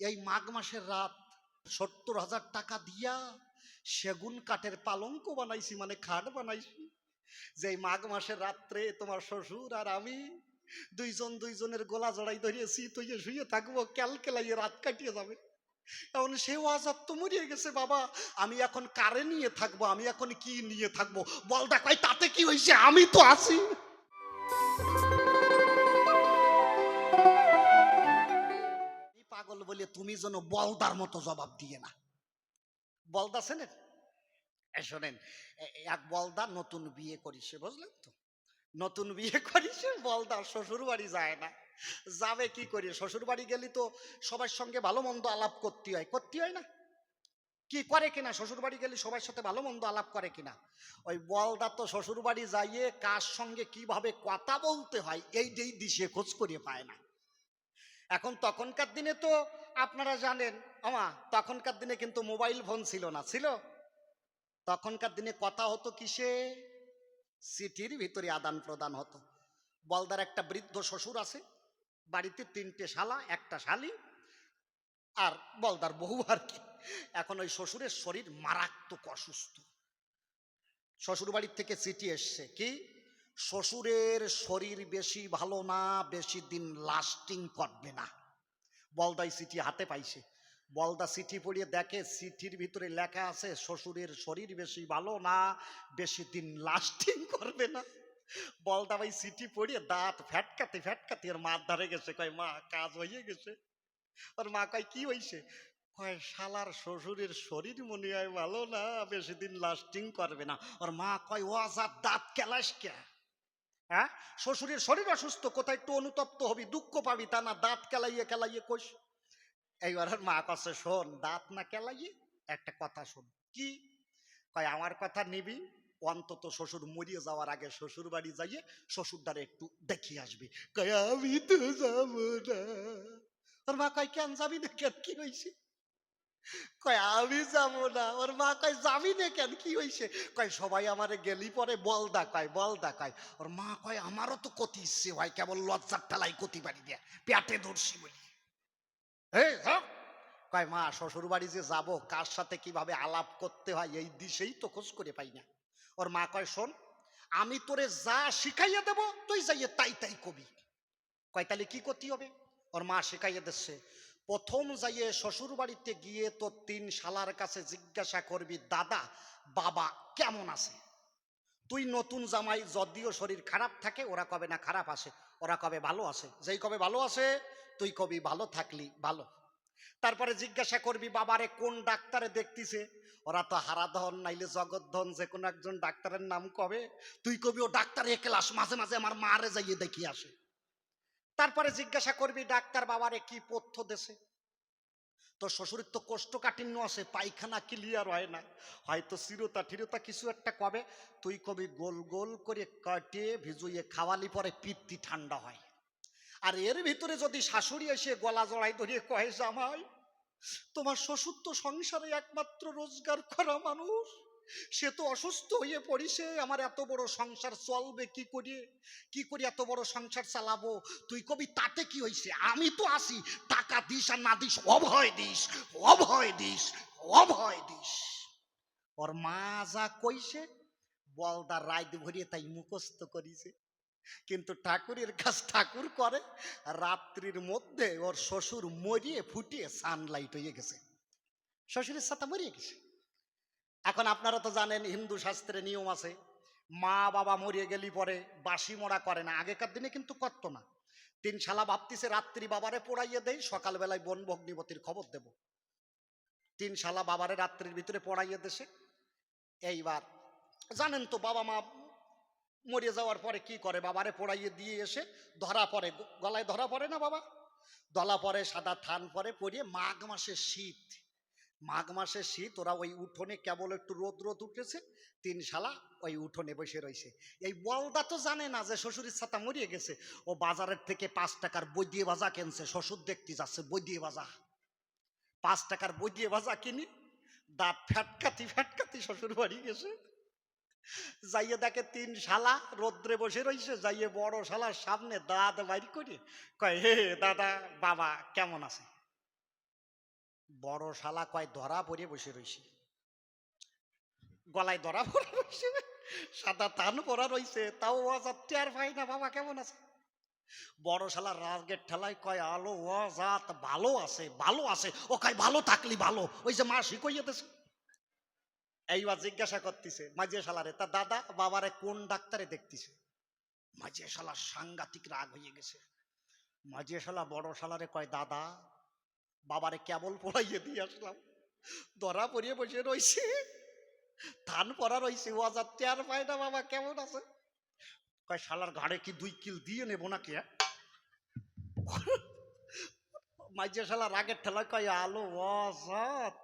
এই মাঘ মাসের রাত সত্তর হাজার টাকা দিয়া সেগুন কাঠের পালঙ্ক বানাইছি মানে খাট বানাইছি। যে মাঘ মাসের রাত্রে তোমার শ্বশুর আর আমি দুইজন দুইজনের গোলা জড়াই ধরিয়েছি তুই শুয়ে থাকব ক্যালকেলাইয়ে রাত কাটিয়ে যাবে। এখন সেও আজাদ তো মরিয়ে গেছে, বাবা। আমি এখন কারে নিয়ে থাকব, আমি এখন কি নিয়ে থাকব? বল দেখাই তাতে কি হয়েছে আমি তো আছি। বলে তুমি যেন বলদার মতো জবাব দিয়ে না। বলদা শোনেন শোনেন, এক বলদা নতুন বিয়ে করিছে, বুঝলেন তো? নতুন বিয়ে করিছে, বলদা শ্বশুর বাড়ি যায় না। যাবে কি করে? শ্বশুর বাড়ি গেলি তো সবার সঙ্গে ভালো মন্দ আলাপ করতে হয়। করতে হয় না? কি করে কিনা? শ্বশুর বাড়ি গেলে সবার সাথে ভালো মন্দ আলাপ করে কিনা? ওই বলদা তো শ্বশুর বাড়ি যাইয়ে কার সঙ্গে কীভাবে কথা বলতে হয় এই যেই দিশে খোঁজ করে পায় না। এখন তখনকার দিনে তো আপনারা জানেন আমা তখনকার দিনে কিন্তু মোবাইল ফোন ছিল না, ছিল? তখনকার দিনে কথা হতো কিসে? চিঠির ভিতরে আদান প্রদান হতো। বলদার একটা বৃদ্ধ শ্বশুর আছে, বাড়িতে তিনটে শালা, একটা শালি, আর বলদার বহু আর কি। এখন ওই শ্বশুরের শরীর মারাত্মক অসুস্থ। শ্বশুর বাড়ির থেকে চিঠি এসছে, কি? শ্বশুরের শরীর বেশি ভালো না, বেশি দিন লাস্টিং করবে না। বলদাই চিঠি হাতে পাইছে। বলদা চিঠি পড়িয়ে দেখে চিঠির ভিতরে লেখা আছে, শ্বশুরের শরীর বেশি ভালো না, বেশি দিন লাস্টিং করবে না। বলদা ভাই চিঠি পড়িয়ে দাঁত ফ্যাটকাতে ফ্যাটকাতে ওর মার ধারে গেছে। কয়, মা, কাজ হয়ে গেছে। ওর মা কয়, কি হয়েছে কয়, শালার শ্বশুরের শরীর মনে হয় ভালো না, বেশি দিন লাস্টিং করবে না। ওর মা কয়, ও আজাদ দাঁত কেলাস কে? হ্যাঁ? শ্বশুরের শরীর অসুস্থ, কোথায় একটু অনুতপ্ত হবি, দুঃখ পাবি তা না, দাঁত কেলাইয়ে কেলাইয়ে কোষ এইবার মা কাছে শোন, দাঁত না কেলাইয়ে একটা কথা শোন। কি? কয়, আমার কথা নিবি, অন্তত শ্বশুর মরিয়ে যাওয়ার আগে শ্বশুর বাড়ি যাইয়ে শ্বশুর দ্বারা একটু দেখিয়ে আসবি। কয়, আমি তো যাব না। ওর মা কয়, কেন যাবি না? কেন কি হয়েছে কয়, আমি না। ওর মা কয়, যাবি না কেন? কি কয়, সবাই আমারে গেলি পরে ওর মা কয়, আমারও তো ইচ্ছে হয় কেবল লজ্জার পারি ধরছি বলি। হ্যাঁ? কয়, মা শ্বশুর বাড়ি যে যাব, কার সাথে কীভাবে আলাপ করতে হয়, এই দিশেই তো খোঁজ করে পাই না। ওর মা কয়, শোন, আমি তোরে যা শিখাইয়া দেব, তুই যাইয়ে তাই তাই কবি। কয় তাহলে কি করতে হবে? ওর মা শিখাইয়া দিচ্ছে প্রথম যাইয়ে শ্বশুর বাড়িতে গিয়ে তো তিন শালার কাছে জিজ্ঞাসা করবি, দাদা, বাবা কেমন আছে? তুই নতুন জামাই, যদিও শরীর খারাপ থাকে, ওরা কবে না খারাপ আসে, ওরা কবে ভালো আছে যেই কবে ভালো আছে তুই কবি ভালো থাকলি, ভালো। তারপরে জিজ্ঞাসা করবি, বাবারে, কোন ডাক্তারে দেখতিছে? ওরা তো হারাধন, নাইলে জগদ্ধন, যে কোনো একজন ডাক্তারের নাম কবে? তুই কবি ও ডাক্তার এ ক্লাস, মাঝে মাঝে আমার মারে যাইয়ে দেখি আসে। তারপরে জিজ্ঞাসা করবি, ডাক্তার বাবারে কি পথ্য দেশে? তোর শ্বশুরের তো কোষ্ঠকাঠিন্য আছে, পায়খানা ক্লিয়ার হয় না। হয়তো চিরতা ঠিরতা কিছু একটা কবে। তুই কবি গোল গোল করে কাটে ভিজুইয়ে খাওয়ালি পরে পিত্তি ঠান্ডা হয়। আর এর ভিতরে যদি শাশুড়ি এসে গলা জড়াই ধরিয়ে কহে জামাই, তোমার শ্বশুর তো সংসারে একমাত্র রোজগার করা মানুষ। সে তো অসুস্থ হয়ে পড়িছে, আমার এত বড় সংসার চলবে কি করে? কি করে এত বড় সংসার চালাবো? তুই কবি, তাতে কি হয়েছে আমি তো আসি টাকা দিস আর না দিস, অভয় দিস অভয় দিস অভয় দিস। ওর মা যা কইছে বলদা রায় ভরিয়ে তাই মুখস্থ করিছে। কিন্তু ঠাকুরের কাজ ঠাকুর করে, রাত্রির মধ্যে ওর শ্বশুর মরিয়ে ফুটিয়ে সানলাইট হয়ে গেছে। শ্বশুরের সাথে মরিয়ে গেছে। এখন আপনারা তো জানেন হিন্দু শাস্ত্রে নিয়ম আছে, মা বাবা মরিয়ে গেলি পরে বাসি মোড়া করে না, আগেকার দিনে কিন্তু করত না। তিন শালা ভাবতিছে, রাত্রি বাবারে পড়াইয়ে দেই, সকালবেলায় বন ভগ্নিপতির খবর দেব। তিন শালা বাবারে রাত্রির ভিতরে পড়াইয়ে দেশে। এইবার, জানেন তো বাবা মা মরে যাওয়ার পরে কি করে, বাবারে পড়াইয়ে দিয়ে এসে ধরা পড়ে, গলায় ধরা পড়ে না বাবা? দলা পরে সাদা থান পরে পরিয়ে মাঘ মাসের শীত। মাঘ মাসের শীত, ওরা ওই উঠোনে কেবল একটু রোদ রোদ উঠেছে, তিন শালা ওই উঠোনে বসে রয়েছে। এই বলদা তো জানে না যে শ্বশুরের ছাতা মরিয়ে গেছে। ও বাজারের থেকে পাঁচ টাকার বই দিয়ে ভাজা কিনছে, শ্বশুর দেখতে যাচ্ছে বই দিয়ে ভাজা। পাঁচ টাকার বই দিয়ে ভাজা কিনি দাঁত ফ্যাটকাতি ফ্যাটকাতি শ্বশুর বাড়ি গেছে। যাইয়ে দেখে তিন শালা রোদ্রে বসে রইছে, যাইয়ে বড় শালার সামনে দাঁত বাইর করে কয়, হে দাদা, বাবা, কেমন আছে? বড় শালা কয় ধরা পড়ে বসে রইছে। গলায় ধরা পড়ে রইছে সাদা তান পরা রইছে, তাও ওয়াজাত টের পাই না, বাবা কেমন আছে? বড় শালা রাজগেট ঠেলায় কয়, আলো ওয়াজাত ভালো আছে ভালো আছে। ও কয়, ভালো থাকলি ভালো, ওই যে মা শিখইয়ে দেছে। এইবার জিজ্ঞাসা করতেছে, মাঝে শালারে, তা দাদা বাবারে কোন ডাক্তারে দেখতেছে? মাঝে শালা সাংঘাতিক রাগ হয়ে গেছে। মাঝে শালা বড় শালারে কয়, দাদা বাবারে কেবল পড়াইয়ে দিয়ে আসলাম। ধরা পড়িয়ে বসে রইছে। ধান পড়া রইছে, ও হাজার টের পায় না, বাবা, কেমন আছে? কয়, শালার ঘাড়ে কি দুই কিল দিয়ে নেব নাকি হ্যাঁ? মাঝে শালা রাগের ঠেলায় কয়, আলো ওয়াজাত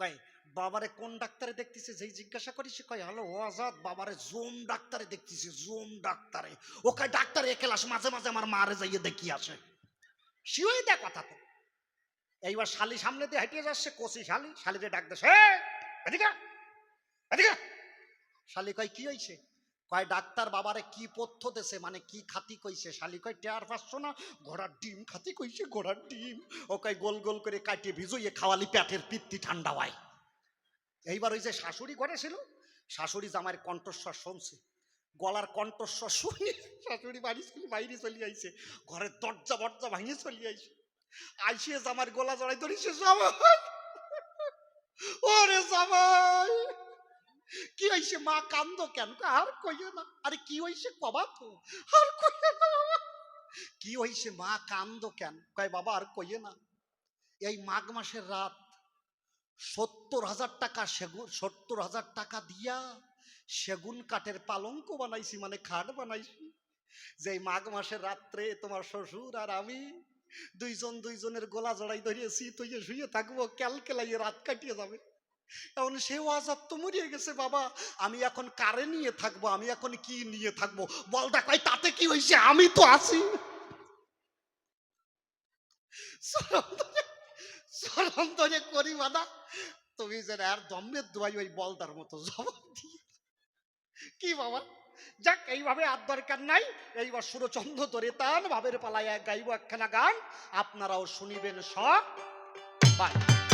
কয়, বাবারে কোন ডাক্তারে দেখতেছে, যেই জিজ্ঞাসা করি সে কয় হ্যালো ওয়াজাদ বাবারে জোম ডাক্তারে দেখতেছে, জোম ডাক্তারে। ও কয়, ডাক্তারে একেলাস মাঝে মাঝে আমার মারে যাইয়ে দেখি আসে। শিওই দেখ কথা তো। এইবার শালি সামনে দিয়ে হাঁটিয়ে যাচ্ছে কষি শালি শালিরে ডাক দেছে "এই, এদিকে এদিকে। শালি কয় কি হইছে? কয় ডাক্তার বাবারে কি পথ্য দেছে মানে কি খাতি কইছে? শালি কয় টেয়ার পাচ্ছ না ঘোড়ার ডিম খাতি কইছে ঘোড়ার ডিম। ও কয় গোল গোল করে কাটিয়ে ভিজুইয়ে খাওয়ালি পেটের পিত্তি ঠান্ডা হয়। এইবার ওই যে শাশুড়ি ঘরে ছিল শাশুড়ি জামাইয়ের কণ্ঠস্বর শুনছে। গলার কণ্ঠস্বর শুনে শাশুড়ি বাড়ি বাইরে চলে ঘরের দরজা বরজা ভাঙিয়ে চলে আইসিয়ে জামার গলা জড়াই ধরিছে জামাই। ওরে জামাই, কি হইছে মা, কান্দ কেন আর কইও না। আরে কি হইছে কবা তো? আর কইও না কি হইছে মা, কান্দ কেন? কয়, বাবা, আর কইয়ে না। এই মাঘ মাসের রাত সত্তর হাজার টাকা সেগুন সত্তর হাজার টাকা দিয়া সেগুন কাঠের পালঙ্ক বানাইছি মানে খাট বানাইছি। যে মাঘ মাসের রাত্রে তোমার শ্বশুর আর আমি দুইজন দুইজনের গোলা জড়াই ধরিয়ে শীত হইয়ে শুয়ে থাকব ক্যালকেলাইয়ে রাত কাটিয়ে যাবে। এখন সে আজাদ তো মরিয়ে গেছে, বাবা। আমি এখন কারে নিয়ে থাকব? আমি এখন কি নিয়ে থাকব? বলটা কয় তাতে কি হয়েছে আমি তো আছি। সরম করি বাদা। তুমি যেন আর দমের দোয়াই ওই বলদার মতো জবাব দিয়ে কি বাবা? যাক, এইভাবে আর দরকার নাই। এইবার সুরচন্দ্র ধরে তান ভাবের পালায় গাইব একখানা গান। আপনারাও শুনিবেন সব। বাই।